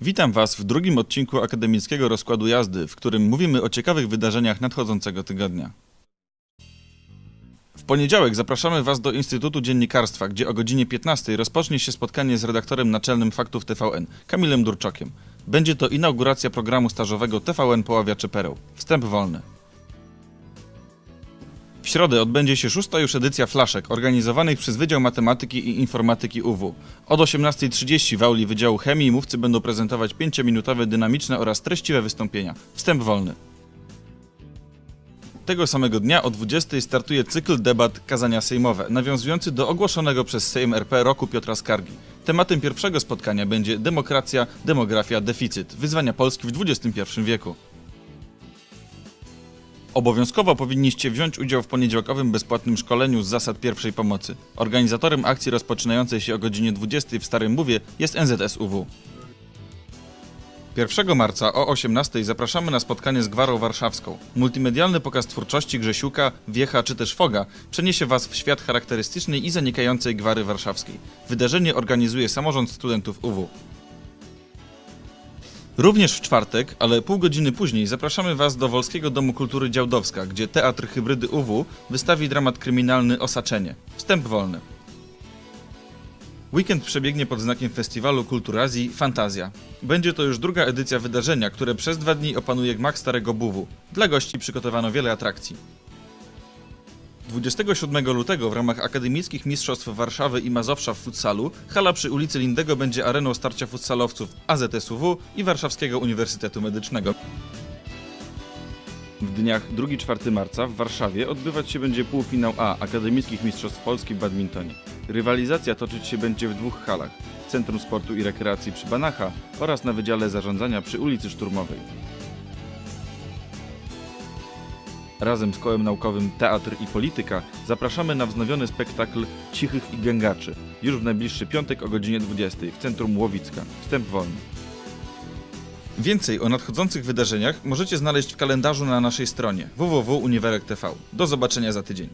Witam Was w drugim odcinku akademickiego rozkładu jazdy, w którym mówimy o ciekawych wydarzeniach nadchodzącego tygodnia. W poniedziałek zapraszamy Was do Instytutu Dziennikarstwa, gdzie o godzinie 15 rozpocznie się spotkanie z redaktorem naczelnym Faktów TVN, Kamilem Durczokiem. Będzie to inauguracja programu stażowego TVN Poławiacze Pereł. Wstęp wolny. W środę odbędzie się szósta już edycja flaszek organizowanych przez Wydział Matematyki i Informatyki UW. Od 18.30 w auli Wydziału Chemii mówcy będą prezentować 5-minutowe dynamiczne oraz treściwe wystąpienia. Wstęp wolny. Tego samego dnia o 20.00 startuje cykl debat Kazania Sejmowe, nawiązujący do ogłoszonego przez Sejm RP roku Piotra Skargi. Tematem pierwszego spotkania będzie demokracja, demografia, deficyt, wyzwania Polski w XXI wieku. Obowiązkowo powinniście wziąć udział w poniedziałkowym bezpłatnym szkoleniu z zasad pierwszej pomocy. Organizatorem akcji rozpoczynającej się o godzinie 20 w Starym Mówie jest NZSUW. 1 marca o 18 zapraszamy na spotkanie z Gwarą Warszawską. Multimedialny pokaz twórczości Grzesiuka, Wiecha czy też Foga przeniesie Was w świat charakterystycznej i zanikającej Gwary Warszawskiej. Wydarzenie organizuje samorząd studentów UW. Również w czwartek, ale pół godziny później zapraszamy Was do Wolskiego Domu Kultury Działdowska, gdzie Teatr Hybrydy UW wystawi dramat kryminalny Osaczenie. Wstęp wolny. Weekend przebiegnie pod znakiem festiwalu Kulturazji Fantazja. Będzie to już druga edycja wydarzenia, które przez dwa dni opanuje gmach Starego Buwu. Dla gości przygotowano wiele atrakcji. 27 lutego w ramach Akademickich Mistrzostw Warszawy i Mazowsza w futsalu hala przy ulicy Lindego będzie areną starcia futsalowców AZSUW i Warszawskiego Uniwersytetu Medycznego. W dniach 2-4 marca w Warszawie odbywać się będzie półfinał A Akademickich Mistrzostw Polski w badmintonie. Rywalizacja toczyć się będzie w dwóch halach: Centrum Sportu i Rekreacji przy Banacha oraz na Wydziale Zarządzania przy ulicy Szturmowej. Razem z Kołem Naukowym Teatr i Polityka zapraszamy na wznowiony spektakl Cichych i Gęgaczy już w najbliższy piątek o godzinie 20 w Centrum Łowicka. Wstęp wolny. Więcej o nadchodzących wydarzeniach możecie znaleźć w kalendarzu na naszej stronie www.uniwerek.tv. Do zobaczenia za tydzień.